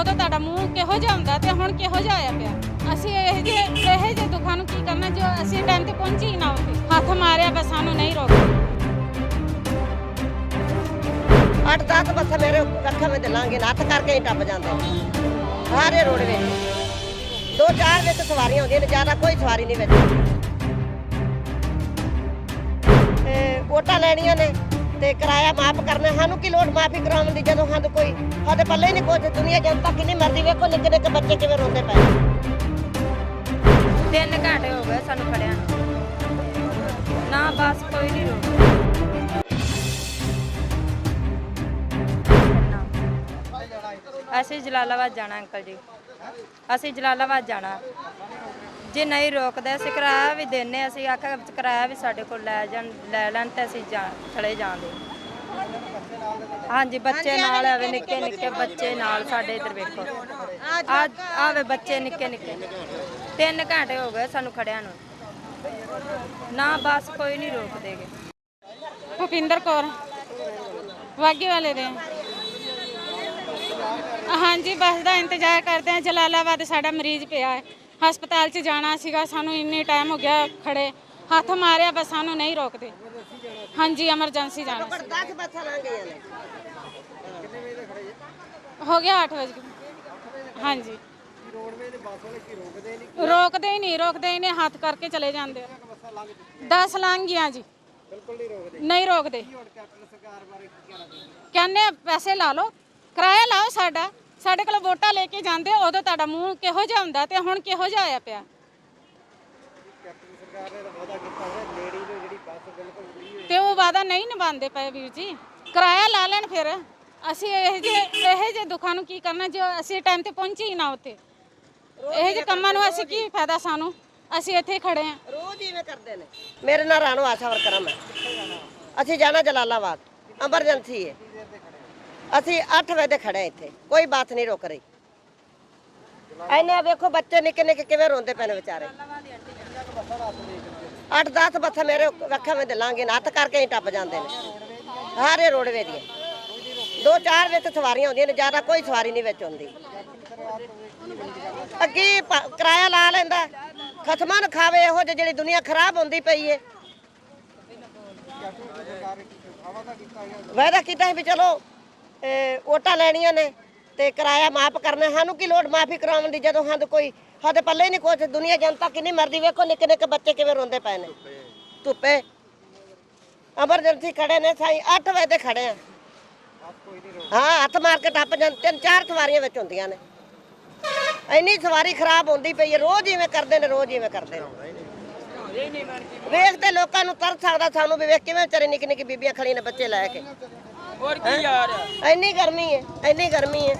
ਉਦੋਂ ਤੁਹਾਡਾ ਮੂੰਹ ਕਿਹੋ ਜਿਹਾ ਹੁੰਦਾ ਤੇ ਹੁਣ ਕਿਹੋ ਜਿਹਾ ਆਇਆ ਪਿਆ? ਅਸੀਂ ਇਹ ਜੇ ਇਹ ਜੇ ਦੁੱਖਾਂ ਨੂੰ ਕੀ ਕਰਨਾ ਜੋ ਅਸੀਂ ਟਾਈਮ ਤੇ ਪਹੁੰਚੇ ਹੀ ਨਾ ਉੱਥੇ ਹੱਥ ਮਾਰਿਆ ਬਸ ਸਾਨੂੰ ਨਹੀਂ ਰੋਕਿਆ ਅੱਠ ਦਸ ਬੱਸ ਮੇਰੇ ਅੱਖਾਂ ਵਿੱਚ ਲਾਂਗੇ ਨੱਥ ਕਰਕੇ ਹੀ ਟੱਪ ਜਾਂਦੇ। ਨੇ। ਸਾਰੇ ਰੋਡ ਵਿੱਚ। ਦੋ ਚਾਰ ਵਿੱਚ ਸਵਾਰੀਆਂ ਹੁੰਦੀਆਂ ਨੇ, ਜ਼ਿਆਦਾ ਕੋਈ ਸਵਾਰੀ ਨਹੀਂ ਵਿੱਚ। ਤੇ ਵੋਟਾਂ ਲੈਣੀਆਂ ਨੇ। ਤੇ ਕਿਰਾਇਆ ਮਾਫ ਕਰਨਾ, ਸਾਨੂੰ ਕੀ ਲੋੜ ਮਾਫੀ ਕਰਾਉਣ ਦੀ ਜਦੋਂ ਸਾਨੂੰ ਕੋਈ ਸਾਡੇ ਪੱਲੇ ਹੀ ਨਹੀਂ ਕੁਝ ਦੁਨੀਆ ਜਨਤਾ ਕਿੰਨੀ ਮਰਦੀ ਵੇਖੋ ਨਿੱਕੇ ਨਿੱਕੇ ਬੱਚੇ ਕਿਵੇਂ ਰੋਂਦੇ ਪਏ। ਤਿੰਨ ਘੰਟੇ ਹੋ ਗਏ ਸਾਨੂੰ ਖੜਿਆ ਨਾ। ਬਸ ਕੋਈ ਨਹੀਂ ਰੋਕ ਅਸੀਂ ਜਲਾਲਾਬਾਦ ਜਾਣਾ, ਅੰਕਲ ਜੀ। ਅਸੀਂ ਜਲਾਲਾਬਾਦ ਜਾਣਾ। ਜੇ ਨਹੀਂ ਰੋਕਦੇ ਅਸੀਂ ਕਿਰਾਇਆ ਵੀ ਦਿੰਨੇ ਅਸੀਂ ਆਖਿਆ ਕਿਰਾਇਆ ਵੀ ਸਾਡੇ ਕੋਲ ਲੈ ਜਾਣ ਲੈ ਲੈਣ ਤੇ ਅਸੀਂ ਜਾ ਚਲੇ ਜਾਾਂਗੇ ਹਾਂਜੀ ਬੱਚੇ ਨਾਲ ਆਵੇ ਨਿੱਕੇ ਨਿੱਕੇ ਬੱਚੇ ਨਾਲ। ਸਾਡੇ ਇੱਧਰ ਵੇਖੋ। ਆ ਆਵੇ ਬੱਚੇ ਨਿੱਕੇ ਨਿੱਕੇ ਤਿੰਨ ਘੰਟੇ ਹੋ ਗਏ ਸਾਨੂੰ ਖੜਿਆ ਨੂੰ। ਨਾ ਬਸ ਕੋਈ ਨਹੀਂ ਰੋਕਦੇਗੇ। ਭੁਪਿੰਦਰ ਕੌਰ ਵਾਗੇ ਵਾਲੇ ਦੇ। ਹਾਂਜੀ ਬੱਸ ਦਾ ਇੰਤਜ਼ਾਰ ਕਰਦੇ ਹਾਂ ਜਲਾਲਾਬਾਦ ਸਾਡਾ ਮਰੀਜ਼ ਪਿਆ ਹੈ। ਹਸਪਤਾਲ 'ਚ ਜਾਣਾ ਸੀਗਾ ਸਾਨੂੰ ਇੰਨੇ ਟਾਈਮ ਹੋ ਗਿਆ ਖੜੇ। ਹੱਥ ਮਾਰਿਆ ਬਸ ਸਾਨੂੰ ਨਹੀਂ ਰੋਕਦੇ। ਹਾਂਜੀ ਐਮਰਜੈਂਸੀ ਜਾਣਾ ਸੀ। 10 ਬੱਸਾਂ ਲੰਘ ਗਈਆਂ ਨੇ। ਹੋ ਗਿਆ 8 ਵਜੇ ਹਾਂਜੀ। ਰੋਕਦੇ ਹੀ ਨਹੀਂ ਰੋਕਦੇ ਹੀ ਨਹੀਂ ਹੱਥ ਕਰਕੇ ਚਲੇ ਜਾਂਦੇ 10 ਲੰਘ ਗਈਆਂ ਜੀ। ਨਹੀਂ ਰੋਕਦੇ। ਕਹਿੰਦੇ ਪੈਸੇ ਲਾ ਲਓ। ਕਿਰਾਇਆ ਲਾਓ ਸਾਡਾ। ਸਾਡੇ ਕੋਲ ਵੋਟਾਂ ਲੈ ਕੇ ਜਾਂਦੇ ਉਦੋਂ ਤੁਹਾਡਾ ਮੂੰਹ ਕਿਹੋ ਜਿਹਾ ਹੁੰਦਾ ਤੇ ਹੁਣ ਕਿਹੋ ਜਿਹਾ ਆਇਆ ਪਿਆ? ਤੇ ਉਹ ਵਾਦਾ ਨਹੀਂ ਨਿਭਾਉਂਦੇ ਪਏ ਵੀਰ ਜੀ। ਕਿਰਾਇਆ ਲਾ ਲੈਣ ਫਿਰ। ਅਸੀਂ ਇਹ ਜੇ ਇਹ ਜੇ ਦੁੱਖਾਂ ਨੂੰ ਕੀ ਕਰਨਾ, ਜੋ ਅਸੀਂ ਟਾਈਮ ਤੇ ਪਹੁੰਚੇ ਹੀ ਨਾ ਉੱਥੇ। ਇਹ ਜੇ ਕੰਮਾਂ ਨੂੰ ਅਸੀਂ ਕੀ ਫਾਇਦਾ ਸਾਨੂੰ? ਅਸੀਂ ਇੱਥੇ ਹੀ ਖੜੇ ਆਂ ਰੋਜ਼ ਇਵੇਂ ਕਰਦੇ ਨੇ। ਮੇਰੇ ਨਾਲ ਰਾਣੋ ਆਸ਼ਾ ਵਰਕਰਾਂ ਮੈਂ। ਅਸੀਂ ਜਾਣਾ ਜਲਾਲਾਬਾਦ। ਐਮਰਜੈਂਸੀ ਹੈ। ਅਸੀਂ 8 ਵਜੇ ਦੇ ਖੜੇ ਇੱਥੇ, ਕੋਈ ਬਾਤ ਨਹੀਂ ਰੁਕ ਰਹੀ। ਐਨੇ ਵੇਖੋ ਬੱਚੇ ਨਿੱਕੇ ਨਿੱਕੇ ਕਿਵੇਂ ਰੋਂਦੇ ਪਏ ਨੇ ਵਿਚਾਰੇ। 8-10 ਬੱਸਾਂ ਮੇਰੇ ਅੱਖਾਂ ਵਿੱਚ ਲਾਂਗੇ ਨੱਥ ਕਰਕੇ ਹੀ ਟੱਪ ਜਾਂਦੇ ਨੇ। ਸਾਰੇ ਰੋਡਵੇ ਦੀਆਂ। ਦੋ ਚਾਰ ਵਿੱਚ ਸਵਾਰੀਆਂ ਹੁੰਦੀਆਂ ਨੇ, ਜ਼ਿਆਦਾ ਕੋਈ ਸਵਾਰੀ ਨਹੀਂ ਵਿੱਚ ਹੁੰਦੀ। ਅੱਗੇ ਕਿਰਾਇਆ ਲਾ ਲੈਂਦਾ। ਖਸਮਾਂ ਨੂੰ ਖਾਵੇ, ਇਹੋ ਜਿਹੀ ਜਿਹੜੀ ਦੁਨੀਆ ਖਰਾਬ ਹੁੰਦੀ ਪਈ ਏ। ਵਾਅਦਾ ਕੀਤਾ ਸੀ ਵੀ ਚਲੋ ਵੋਟਾਂ ਲੈਣੀਆਂ ਨੇ ਤੇ ਕਿਰਾਇਆ ਮਾਫ ਕਰਨਾ, ਸਾਨੂੰ ਕੀ ਲੋੜ ਮਾਫੀ ਕਰਾਉਣ ਦੀ? ਜਦੋਂ ਸਾਨੂੰ ਕੋਈ ਸਾਡੇ ਪੱਲੇ ਹੀ ਨਹੀਂ ਕੁਝ ਦੁਨੀਆ ਜਨਤਾ ਕਿੰਨੀ ਮਰਦੀ ਵੇਖੋ, ਨਿੱਕੇ ਨਿੱਕੇ ਬੱਚੇ ਕਿਵੇਂ ਰੋਂਦੇ ਪਏ ਨੇ। ਧੁੱਪੇ। ਐਮਰਜੈਂਸੀ ਖੜੇ ਨੇ ਸਾਈ 8 ਵਜੇ ਦੇ ਖੜੇ ਆ। ਹਾਂ, ਹੱਥ ਮਾਰ ਕੇ ਟੱਪ ਜਾਂ ਤਿੰਨ ਚਾਰ ਸਵਾਰੀਆਂ ਵਿੱਚ ਹੁੰਦੀਆਂ ਨੇ। ਇੰਨੀ ਸਵਾਰੀ ਖਰਾਬ ਹੁੰਦੀ ਪਈ ਹੈ, ਰੋਜ਼ ਇਵੇਂ ਕਰਦੇ ਨੇ, ਰੋਜ਼ ਇਵੇਂ ਕਰਦੇ ਨੇ। ਵੇਖਦੇ ਲੋਕਾਂ ਨੂੰ ਤਰਸ ਸਕਦਾ ਸਾਨੂੰ ਵੀ ਵੇਖ ਕਿਵੇਂ ਵਿਚਾਰੇ ਨਿੱਕੀ ਨਿੱਕੀ ਬੀਬੀਆਂ ਖੜੀਆਂ ਨੇ ਬੱਚੇ ਲੈ ਕੇ। ਹੋਰ ਕੀ ਯਾਰ। ਇੰਨੀ ਗਰਮੀ ਹੈ ਇੰਨੀ ਗਰਮੀ ਹੈ।